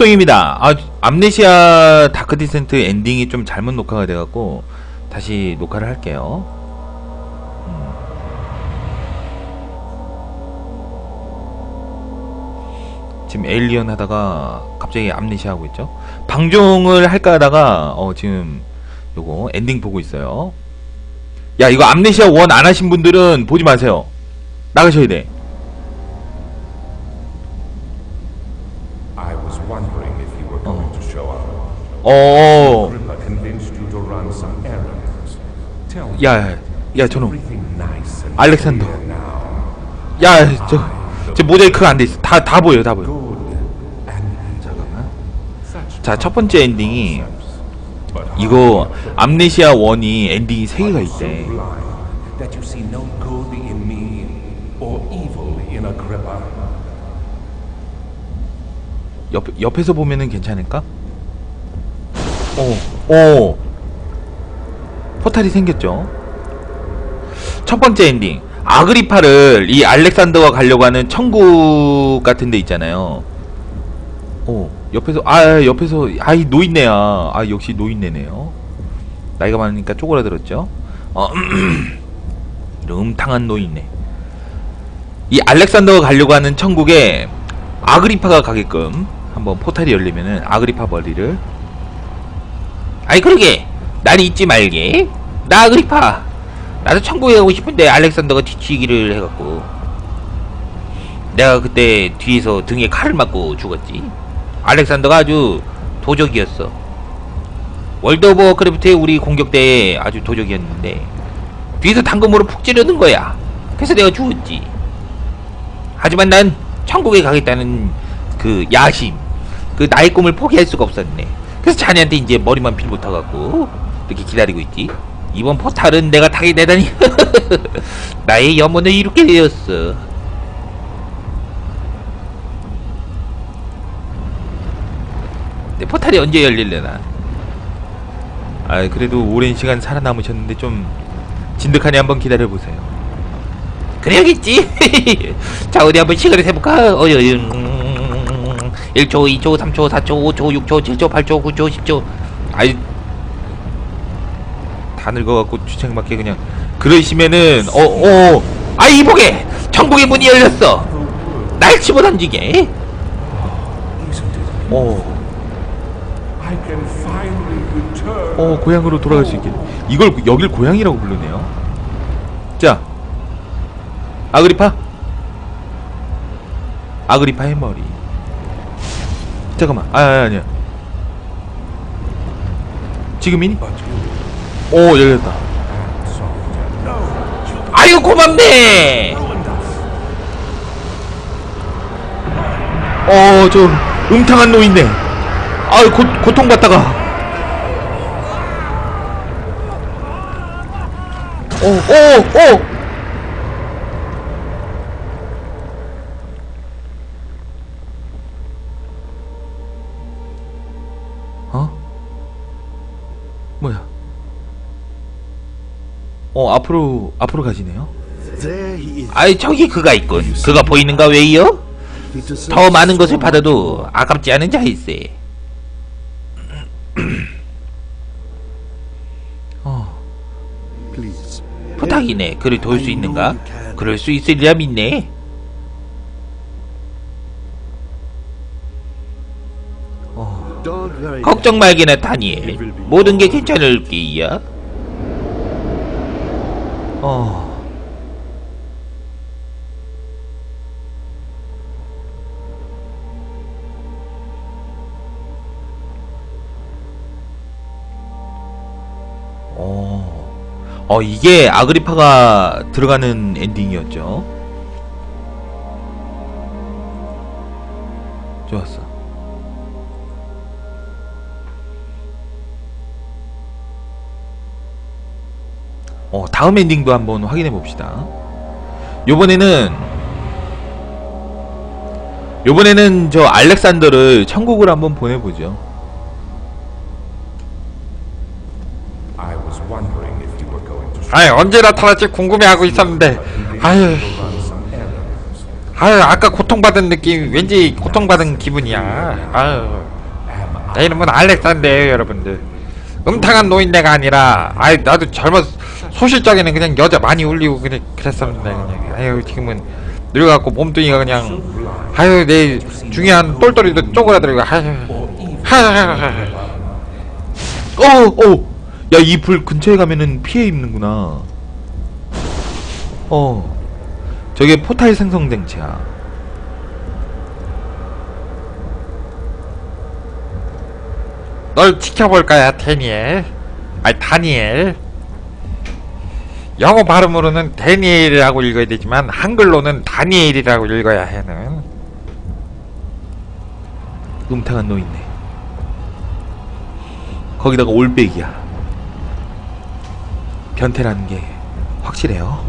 숙송입니다. 아, 암네시아 다크 디센트 엔딩이 좀 잘못 녹화가 돼갖고 다시 녹화를 할게요. 음. 지금 에일리언 하다가 갑자기 암네시아 하고 있죠. 방종을 할까 하다가 어, 지금 요거 엔딩 보고 있어요. 야 이거 암네시아 원 안 하신 분들은 보지 마세요. 나가셔야 돼. Tell me, 야, 야, 저놈. 알렉산더. 야, 저, 저 모자이크가 안 돼 있어. 다, 다 보여, 다 보여. 잠깐만. 자, 첫 번째 엔딩이 이거 암네시아 1이 엔딩이 3개가 so 있대. 옆, 옆에서 보면은 괜찮을까? 오, 오. 포탈이 생겼죠. 첫 번째 엔딩. 아그리파를 이 알렉산더가 가려고 하는 천국 같은 데 있잖아요. 오, 옆에서, 아, 옆에서, 아이, 노인네야. 아, 역시 노인네네요. 나이가 많으니까 쪼그라들었죠. 어, 음탕한 노인네. 이 알렉산더가 가려고 하는 천국에 아그리파가 가게끔 한번 포탈이 열리면은 아그리파 머리를 아이 그러게. 날 잊지 말게. 나 아그리파 나도 천국에 가고 싶은데 알렉산더가 뒤치기를 해갖고. 내가 그때 뒤에서 등에 칼을 맞고 죽었지. 알렉산더가 아주 도적이었어. 월드 오브 워크래프트의 우리 공격대에 아주 도적이었는데 뒤에서 당금으로 푹 찌르는 거야. 그래서 내가 죽었지. 하지만 난 천국에 가겠다는 그 야심, 그 나의 꿈을 포기할 수가 없었네. 그래서 자네한테 이제 머리만 필 못하갖고 이렇게 기다리고 있지. 이번 포탈은 내가 타게 되다니 나의 염원을 이루게 되었어. 내 포탈이 언제 열릴려나? 아 그래도 오랜 시간 살아남으셨는데 좀 진득하니 한번 기다려 보세요. 그래야겠지. 자, 어디 한번 시간을? 어이, 어이, 음, 1초, 2초, 3초, 4초, 5초, 6초, 7초, 8초, 9초, 10초. 아이, 다 늙어갖고 주책 맞게 그냥. 그러시면은, 어, 어, 아, 이 보게! 천국의 문이 열렸어! 날 집어 던지게! Isn't it? 어. 어, 고향으로 돌아갈 수 있게. 이걸, 여길 고향이라고 부르네요. 자, 아그리파? 아그리파의 머리. 잠깐만, 아, 아 아니야. 지금이니? 오, 열렸다. 아유, 고맙네! 어, 저, 음탕한 노인네. 아유, 고, 고통받다가. 오, 오, 오! 어, 앞으로, 앞으로 가시네요? 아이, 저기 그가 있군. 그가 보이는가 왜요? 더 많은 것을 받아도 아깝지 않은 자일세. 어. 부탁이네. 그를 도울 수 있는가? 그럴 수 있으리라 믿네. 어. 걱정 말게나 다니엘. 모든 게 괜찮을 게야. 어. 어. 어, 이게 아그리파가 들어가는 엔딩이었죠. 좋았어. 어, 다음 엔딩도 한번 확인해 봅시다. 요번에는 요번에는 저 알렉산더를 천국으로 한번 보내보죠. I was wondering if you were going to show 아이 언제 나타날지 궁금해하고 있었는데 아유. 아유 아까 고통받은 느낌 왠지 고통받은 기분이야 아유 내 이름은 알렉산더예요 여러분들 음탕한 노인네가 아니라 아유 나도 젊었 소실적에는 그냥 여자 많이 울리고 그래, 그랬었는데 그냥 아유 지금은 늙어갖고 몸뚱이가 그냥 아유 내 중요한 똘똘이도 쪼그라들고 아유 하하하하 어, 어. 야, 이 불 근처에 가면은 피해 입는구나. 어. 저게 포탈 생성 쟁체야. 널 지켜볼 거야 데니엘 아니 다니엘 영어 발음으로는 데니엘이라고 읽어야 되지만 한글로는 다니엘이라고 읽어야 해는 음탕한 노인네. 거기다가 올백이야. 변태라는 게 확실해요.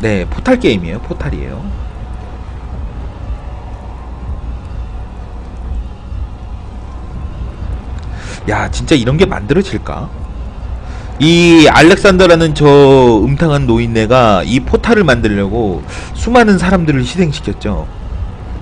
네, 포탈 게임이에요. 포탈이에요. 야, 진짜 이런 게 만들어질까? 이 알렉산더라는 저 음탕한 노인네가 이 포탈을 만들려고 수많은 사람들을 희생시켰죠.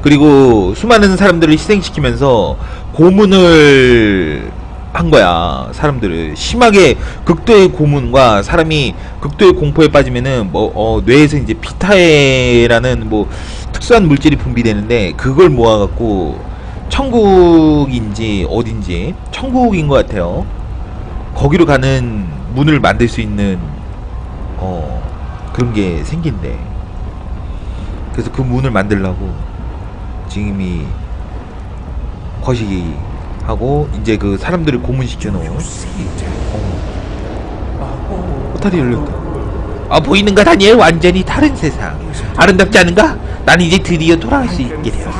그리고 수많은 사람들을 희생시키면서 고문을 한 거야. 사람들을 심하게 극도의 고문과 사람이 극도의 공포에 빠지면은 뭐 어, 뇌에서 이제 피타에라는 뭐 특수한 물질이 분비되는데 그걸 모아갖고 천국인지 어딘지 천국인 것 같아요. 거기로 가는 문을 만들 수 있는 어 그런 게 생긴대. 그래서 그 문을 만들려고 지금 이 거시기 하고 이제 그 사람들을 고문시켜 놓은 포탈이 열렸다. 아 보이는가 다니엘 완전히 다른 세상. 아름답지 않은가? 난 이제 드디어 돌아갈 수 있게 되었어.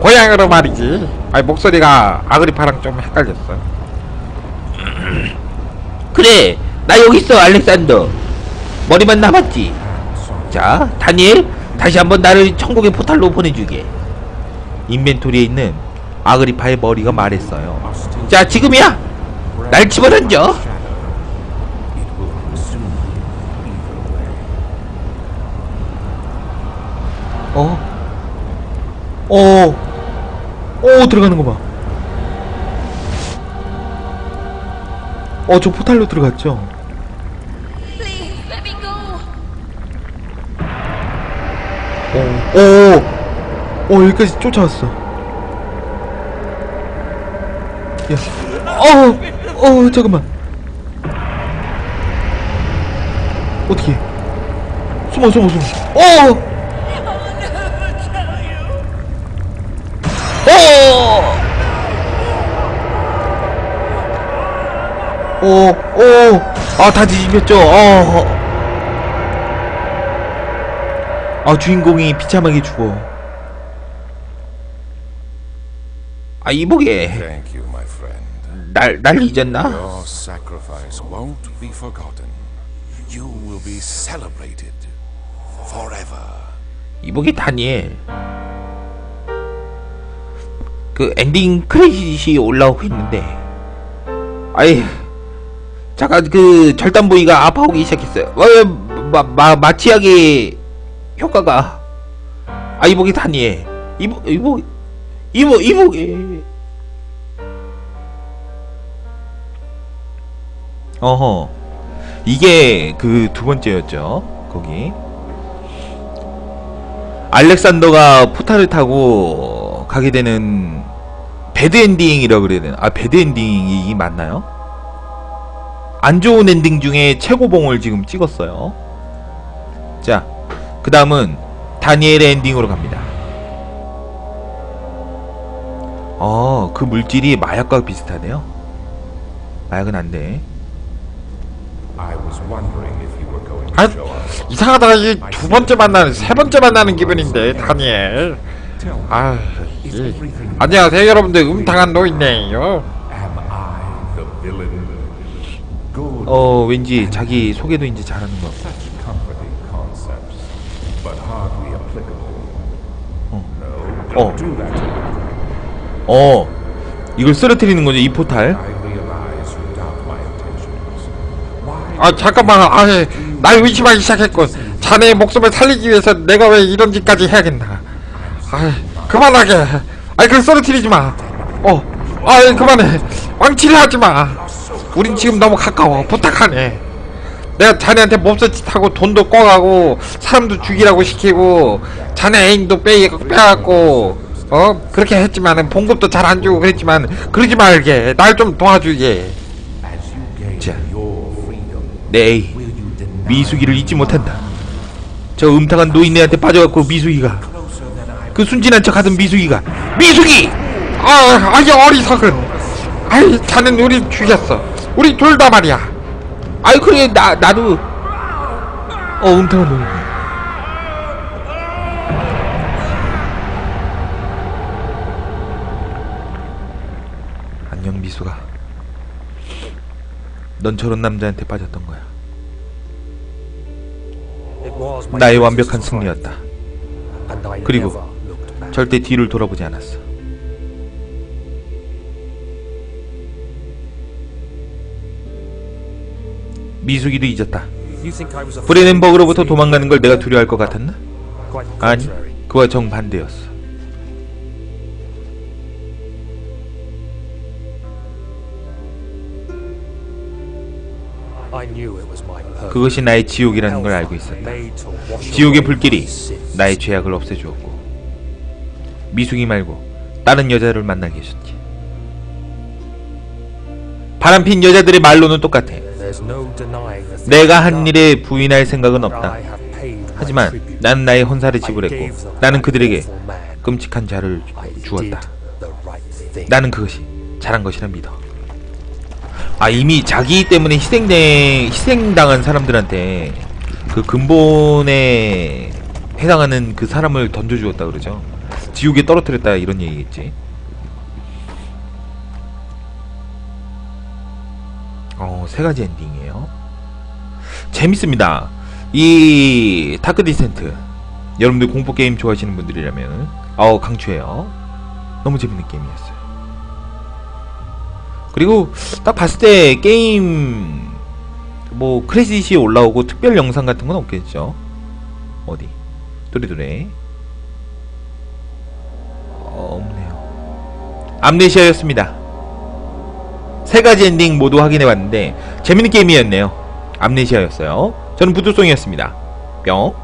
고향으로 말이지. 아니 목소리가 아그리파랑 좀 헷갈렸어. 그래 나 여기 있어 알렉산더. 머리만 남았지. 자 다니엘 다시 한번 나를 천국의 포탈로 보내주게. 인벤토리에 있는 아그리파의 머리가 말했어요. 자 지금이야! 날 집어던져. 어? 어? 어 들어가는 거 봐 어 저 포탈로 들어갔죠. 어, 어, 어, 여기까지 쫓아왔어. 야, 어, 어, 잠깐만. 어떻게? 숨어, 숨어, 숨어. 어! 어! 어, 어, 아, 다 뒤집혔죠. 어. 아 주인공이 비참하게 죽어 아 이보게. 날, 날 잊었나? 이보게 다니엘 그 엔딩 크레딧이 올라오고 있는데 아이 잠깐 그 절단 부위가 아파오기 시작했어요. 어, 마, 마, 마취하기 효과가. 아 이보게 다니엘. 이보 이보 이보 이보게 어허. 이게 그 두 번째였죠 거기. 알렉산더가 포탈을 타고 가게 되는 배드 엔딩이라고 그래야 되나? 아 배드 엔딩이 맞나요? 안 좋은 엔딩 중에 최고봉을 지금 찍었어요. 자, 그 다음은 다니엘의 엔딩으로 갑니다. 어, 그 물질이 마약과 비슷하네요. 마약은 안 돼. 아. 이상하다 이두 번째 만나는 세 번째 만나는 기분인데 다니엘 아 이, 안녕하세요 여러분들 음탕한 노인네요 어, 왠지 자기 소개도 이제 잘하는 applicable. No, 어. me. 어, 이걸 쓰러뜨리는 거죠, 이 포탈. 아 잠깐만. 아날 의심하기 시작했군. 자네의 목숨을 살리기 위해서 내가 왜 이런 짓까지 해야겠나. 아 그만하게. 아이 그 쓰러뜨리지 마 어. 아이 그만해. 왕치를 하지 마 우린 지금 너무 가까워 부탁하네 내가 자네한테 몹쓸 짓하고 돈도 꿔가고 사람도 죽이라고 시키고 자네 애인도 빼, 빼갖고 어 그렇게 했지만은 봉급도 잘 안 주고 그랬지만 그러지 말게 날 좀 도와주게 자, 내 애이 미숙이를 잊지 못한다. 저 음탕한 노인네한테 빠져갖고 미숙이가 그 순진한 척하던 미숙이가 미숙이! 아, 아이 어리석은. 아이, 자넨 우리 죽였어. 우리 둘 다 말이야. 아이 그래 나 나도 어 음탕한 노인. 안녕 미숙아. 넌 저런 남자한테 빠졌던 거야. 나의 완벽한 승리였다. 그리고 절대 뒤를 돌아보지 않았어. 미숙이도 잊었다. 브레넨버그로부터 도망가는 걸 내가 두려워할 것 같았나? 아니, 그와 정반대였어. 그것이 나의 지옥이라는 걸 알고 있었다. 지옥의 불길이 나의 죄악을 없애주었고 미숙이 말고 다른 여자를 만나게 해줬지. 바람핀 여자들의 말로는 똑같아. 내가 한 일에 부인할 생각은 없다. 하지만 나는 나의 헌사를 지불했고 나는 그들에게 끔찍한 자를 주었다. 나는 그것이 잘한 것이라 믿어. 아 이미 자기 때문에 희생된 희생당한 사람들한테 그 근본에 해당하는 그 사람을 던져주었다 그러죠. 지옥에 떨어뜨렸다 이런 얘기겠지. 어, 세 가지 엔딩이에요. 재밌습니다. 이 타크 디센트 여러분들 공포 게임 좋아하시는 분들이라면 어 강추해요. 너무 재밌는 게임이었어요. 그리고 딱 봤을 때 게임 뭐 크레딧이 올라오고 특별 영상 같은 건 없겠죠. 어디? 도리도리. 어, 없네요. 암네시아였습니다. 세 가지 엔딩 모두 확인해 봤는데 재밌는 게임이었네요. 암네시아였어요. 저는 부두송이었습니다. 뿅.